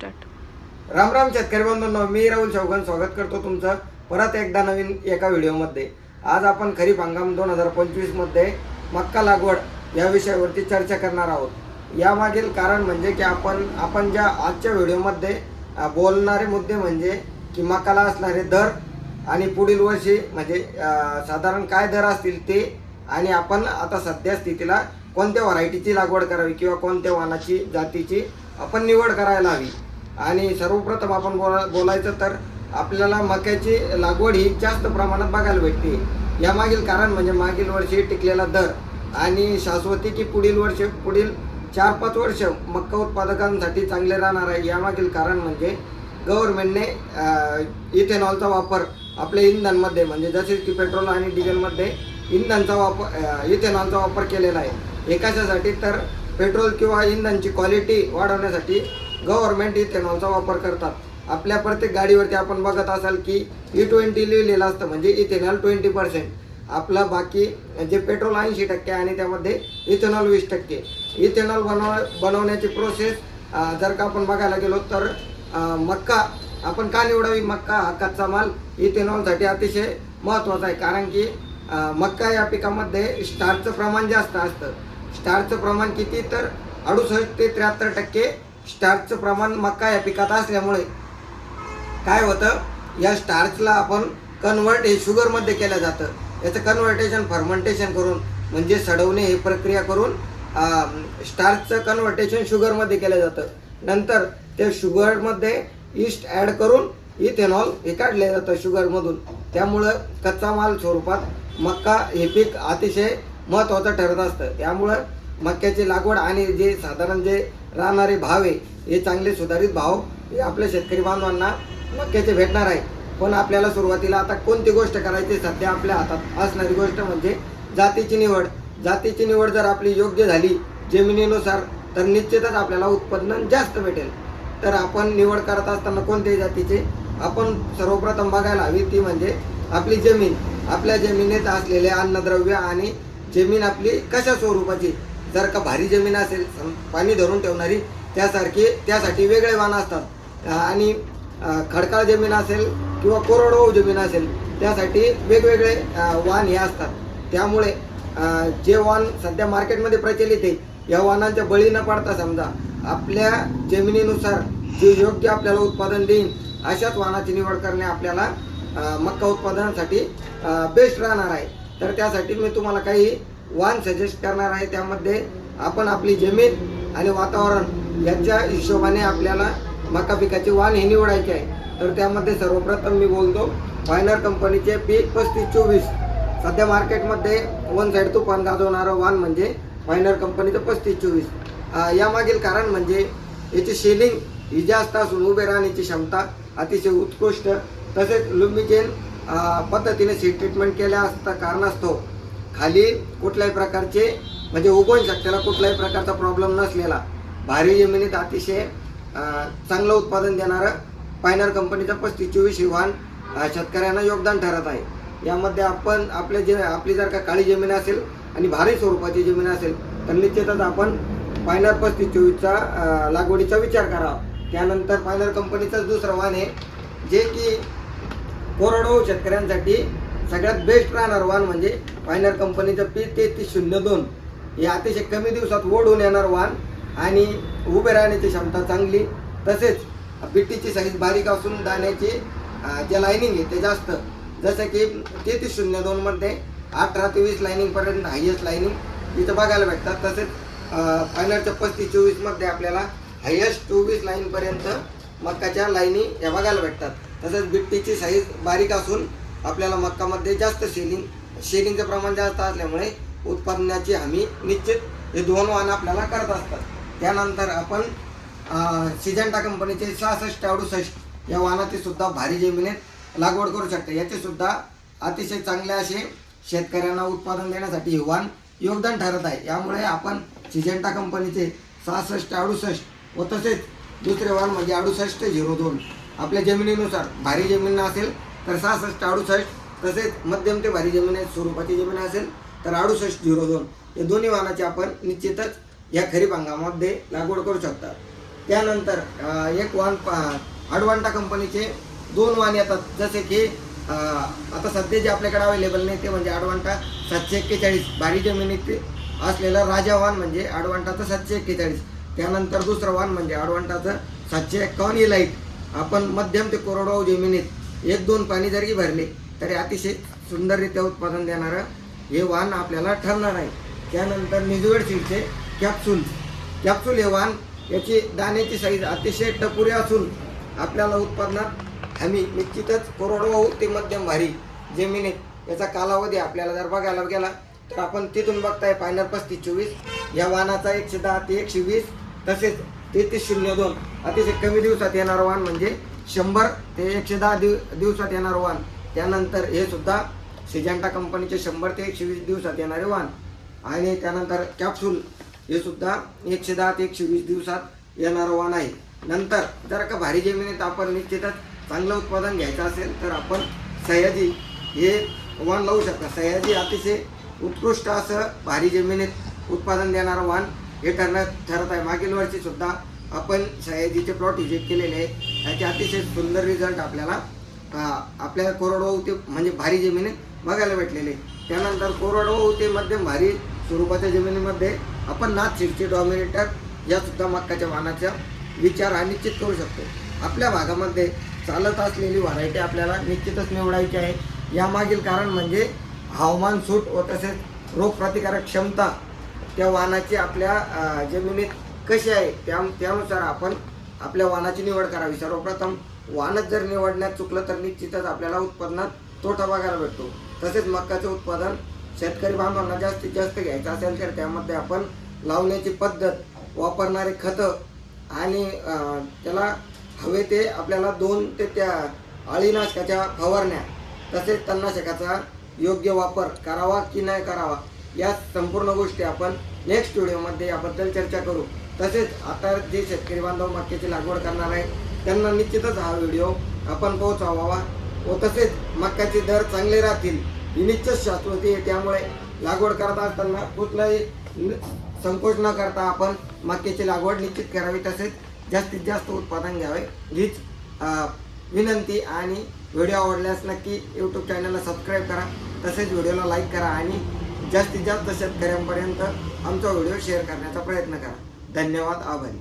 Start. Ram Ram शेतकरी बांधवांनो मी राहुल चौघन स्वागत करतो तुमचं परत एकदा नवीन एका व्हिडिओमध्ये. आज आपण खरीप हंगाम दोन हजार पंचवीसमध्ये मक्का लागवड या विषयावरती चर्चा करणार आहोत. यामागील कारण म्हणजे की आपण आपण ज्या आजच्या व्हिडिओमध्ये बोलणारे मुद्दे म्हणजे की मक्काला असणारे दर आणि पुढील वर्षी म्हणजे साधारण काय दर असतील ते आणि आपण आता सध्या स्थितीला कोणत्या व्हरायटीची लागवड करावी किंवा कोणत्या वानाची जातीची आपण निवड करायला हवी. आणि सर्वप्रथम आपण बोला बोलायचं तर आपल्याला मक्याची लागवड ही जास्त प्रमाणात बघायला भेटते. यामागील कारण म्हणजे मागील वर्षी टिकलेला दर आणि शाश्वती की पुढील वर्ष पुढील चार पाच वर्ष मक्का उत्पादकांसाठी चांगले राहणार आहे. यामागील कारण म्हणजे गव्हर्नमेंटने इथेनॉलचा वापर आपल्या इंधनमध्ये म्हणजे जसे की पेट्रोल आणि डिझेलमध्ये इंधनचा वापर इथेनॉलचा वापर केलेला आहे. एकाच्यासाठी तर पेट्रोल किंवा इंधनची क्वालिटी वाढवण्यासाठी गव्हर्नमेंट इथेनॉलचा वापर करतात. आपल्या प्रत्येक गाडीवरती आपण बघत असाल की e ई ट्वेंटी लिहिलेलं असतं म्हणजे इथेनॉल ट्वेंटी पर्सेंट आपलं बाकी जे पेट्रोल ऐंशी टक्के आणि त्यामध्ये इथेनॉल वीस टक्के. इथेनॉल बनव बनवण्याची प्रोसेस जर का आपण बघायला गेलो तर मक्का आपण का निवडावी मक्का? हा कच्चा माल इथेनॉलसाठी अतिशय महत्त्वाचा आहे. कारण की मक्का या पिकामध्ये स्टारचं प्रमाण जास्त असतं. स्टारचं प्रमाण किती? तर अडुसष्ट ते त्र्याहत्तर टक्के स्टार्चचं प्रमाण मका या पिकात असल्यामुळे? काय होतं? या स्टार्चला आपण कन्वर्ट हे शुगरमध्ये केलं जातं. याचं कन्व्हर्टेशन फर्मेंटेशन करून म्हणजे सडवणे ही प्रक्रिया करून स्टार्चचं कन्व्हर्टेशन शुगरमध्ये केलं जातं. नंतर ते शुगरमध्ये ईस्ट ॲड करून इथेनॉल हे काढले जातं शुगरमधून त्यामुळं कच्चा माल स्वरूपात मक्का हे पीक अतिशय महत्त्वाचं ठरत असतं. त्यामुळं मक्याची लागवड आणि जे साधारण जे राहणारे भाव आहे हे चांगले सुधारित भाव हे आपल्या शेतकरी बांधवांना मक्याचे भेटणार आहे. पण आपल्याला सुरुवातीला आता कोणती गोष्ट करायची सध्या आपल्या हातात असणारी गोष्ट म्हणजे जातीची निवड. जातीची निवड जर आपली योग्य झाली जमिनीनुसार तर निश्चितच आपल्याला उत्पन्न जास्त भेटेल. तर आपण निवड करत असताना कोणत्याही जातीचे आपण सर्वप्रथम बघायला हवी ती म्हणजे आपली जमीन. आपल्या जमिनीत असलेले अन्नद्रव्य आणि जमीन आपली कशा स्वरूपाची? जर का भारी जमीन असेल सम- पाणी धरून ठेवणारी त्यासारखी त्यासाठी वेगळे वाण असतात. आणि खडकाळ जमीन असेल किंवा कोरडवाहू जमीन असेल त्यासाठी वेगवेगळे वाहन हे असतात. त्यामुळे जे वाहन सध्या मार्केटमध्ये प्रचलित आहे या वाहनांच्या बळी न पडता समजा आपल्या जमिनीनुसार जे योग्य आपल्याला उत्पादन देईल अशाच वाहनाची निवड करणे आपल्याला मक्का उत्पादनासाठी बेस्ट राहणार आहे. तर त्यासाठी मी तुम्हाला काही वाण सजेस्ट करणार आहे. त्यामध्ये आपण आपली जमीन आणि वातावरण याच्या हिशोबाने आपल्याला मका पिकाची वाण हे निवडायची आहे. तर त्यामध्ये सर्वप्रथम मी बोलतो फायनर कंपनीचे पीक पस्तीस चोवीस. सध्या मार्केटमध्ये वन साईड तुफान गाजवणारं वाण म्हणजे फायनर कंपनीचं पस्तीस चोवीस. यामागील कारण म्हणजे याची शेलिंग ही जास्त असून उभे राहण्याची क्षमता अतिशय उत्कृष्ट तसेच लुमिजेन पद्धतीने सी ट्रीटमेंट केल्या असता कारणास्तव खाली कुठल्याही प्रकारचे म्हणजे उगवण शक्तीला कुठल्याही प्रकारचा प्रॉब्लेम नसलेला भारी जमिनीत अतिशय चांगलं उत्पादन देणारं पायनर कंपनीचं पस्तीस चोवीस वाहन शेतकऱ्यांना योगदान ठरत आहे. यामध्ये आपण आपल्या जे आपली जर का काळी जमीन असेल आणि भारी स्वरूपाची जमीन असेल तर निश्चितच आपण पायनर पस्तीस चोवीसचा लागवडीचा विचार करावा. त्यानंतर पायनर कंपनीचंच दुसरं वाहन आहे जे की कोरडवाहू शेतकऱ्यांसाठी सगळ्यात बेस्ट राहणार वाहन म्हणजे फायनर कंपनीचं पी तेहतीस शून्य दोन. हे अतिशय कमी दिवसात ओढून येणार वाहन आणि उभे राहण्याची क्षमता चांगली. तसेच पिट्टीची साईज बारीक असून दाण्याची जे लायनिंग आहे ते जास्त. जसं की तेहतीस शून्य दोनमध्ये अठरा ते वीस लायनिंगपर्यंत हायेस्ट लायनिंग इथं बघायला भेटतात. तसेच फायनलच्या पस्तीस चोवीसमध्ये आपल्याला हायेस्ट चोवीस लाईनपर्यंत मक्काच्या लाईनी या बघायला भेटतात. तसंच बिट्टीची साईज बारीक असून आपल्याला मक्कामध्ये जास्त शेलिंग शेलिंगचं प्रमाण जास्त असल्यामुळे उत्पादनाची हमी निश्चित हे दोन वाहनं आपल्याला करत असतात. त्यानंतर आपण सिजंटा कंपनीचे सहासष्ट अडुसष्ट या वाहनाची सुद्धा भारी जमिनीत लागवड करू शकते. याचे सुद्धा अतिशय चांगले असे शेतकऱ्यांना उत्पादन देण्यासाठी हे वाहन योगदान ठरत आहे. यामुळे आपण सिजंटा कंपनीचे सहासष्ट अडुसष्ट व तसेच दुसरे वाहन म्हणजे अडुसष्ट झिरो दोन आपल्या जमिनीनुसार भारी जमीन असेल तर सहासष्ट अडुसष्ट तसेच मध्यम ते भारी जमीन स्वरूपाची जमीन असेल तर अडुसष्ट झिरो दोन. या दोन्ही वाहनाची आपण निश्चितच या खरीप हंगामामध्ये लागवड करू शकता. त्यानंतर एक वाहन पा- अडवांटा कंपनीचे दोन वाहन येतात. जसे की आता सध्या जे आपल्याकडे अवेलेबल नाही ते म्हणजे अडवांटा सातशे एक्केचाळीस भारी जमिनीत असलेलं राजा वाहन म्हणजे अडवांटाचं सातशे एक्केचाळीस. त्यानंतर दुसरं वाहन म्हणजे अडवांटाचं सातशे एक्कावन्न इलाईट आपण मध्यम ते कोरडवाहू जमिनीत एक दोन पाणी जरी भरले तरी अतिशय सुंदररित्या उत्पादन देणारं हे वाण आपल्याला ठरणार आहे. त्यानंतर निजवेड सीडचे कॅप्सूल. कॅप्सूल हे वाण याची दाण्याची साईज अतिशय टपुरी असून आपल्याला उत्पादनात हमी निश्चितच कोरडवाहू ते मध्यम भारी जमिनीत याचा कालावधी आपल्याला जर बघायला गेला तर आपण तिथून बघताय पायनर पस्तीस चोवीस या वाहनाचा एकशे दहा ते एकशे वीस तसेच तेहतीस शून्य दोन. अतिशय कमी दिवसात येणारं वाहन म्हणजे शंभर ते एकशे दहा दिव दिवसात येणारं वाहन. त्यानंतर हे सुद्धा सिजेंटा कंपनीचे शंभर ते एकशे वीस दिवसात येणारे वाहन. आणि त्यानंतर कॅप्सूल हे सुद्धा एकशे दहा ते एकशे वीस दिवसात येणारं वाहन आहे. नंतर जर का भारी जमिनीत आपण निश्चितच चांगलं उत्पादन घ्यायचं असेल तर आपण सह्याजी हे वाण लावू शकता. सह्याजी अतिशय उत्कृष्ट असं भारी जमिनीत उत्पादन देणारं वाण हे ठरण्यात ठरत आहे. मागील वर्षी सुद्धा आपण सयाजीचे प्लॉट विजिट केलेले आहे त्याचे अतिशय सुंदर रिझल्ट आपल्याला आपल्याला कोरडवाहू ते म्हणजे भारी जमिनीत बघायला भेटलेले त्यानंतर कोरडवाहू ते मध्यम भारी स्वरूपाच्या जमिनीमध्ये आपण नाथ शिरची डॉमिनेटर या सुद्धा मक्काच्या वाहनाचा विचार हा निश्चित करू शकतो. आपल्या भागामध्ये चालत असलेली व्हरायटी आपल्याला निश्चितच निवडायची आहे. यामागील कारण म्हणजे हवामान सूट व तसेच रोगप्रतिकारक क्षमता त्या वाहनाची आपल्या जमिनीत कशी आहे त्या त्यानुसार आपण आपल्या वाहनाची निवड करावी. सर्वप्रथम वाहनच जर निवडण्यात चुकलं तर निश्चितच आपल्याला उत्पादनात तोटा बघायला भेटतो. तसेच मक्याचं उत्पादन शेतकरी बांधवांना जास्तीत जास्त घ्यायचं असेल तर त्यामध्ये आपण लावण्याची पद्धत वापरणारे खतं आणि त्याला हवे ते आपल्याला दोन ते त्या अळीनाशकाच्या फवारण्या तसेच तणनाशकाचा योग्य वापर करावा की नाही करावा या संपूर्ण गोष्टी आपण नेक्स्ट व्हिडिओमध्ये याबद्दल चर्चा करू. तसेच आता जे शेतकरी बांधव मक्याची लागवड करणार आहे त्यांना निश्चितच हा व्हिडिओ आपण पोहोचवावा. व तसेच मक्याचे दर चांगले राहतील ही निश्चित शाश्वती आहे. त्यामुळे लागवड करत असताना कुठलाही संकोच न करता आपण मक्याची लागवड निश्चित करावी. तसेच जास्तीत जास्त उत्पादन घ्यावे. हीच विनंती आणि व्हिडिओ आवडल्यास नक्की यूट्यूब चॅनलला सबस्क्राईब करा. तसेच व्हिडिओला लाईक करा आणि जास्तीत जास्त शेतकऱ्यांपर्यंत आमचा व्हिडिओ शेअर करण्याचा प्रयत्न करा. धन्यवाद आभारी.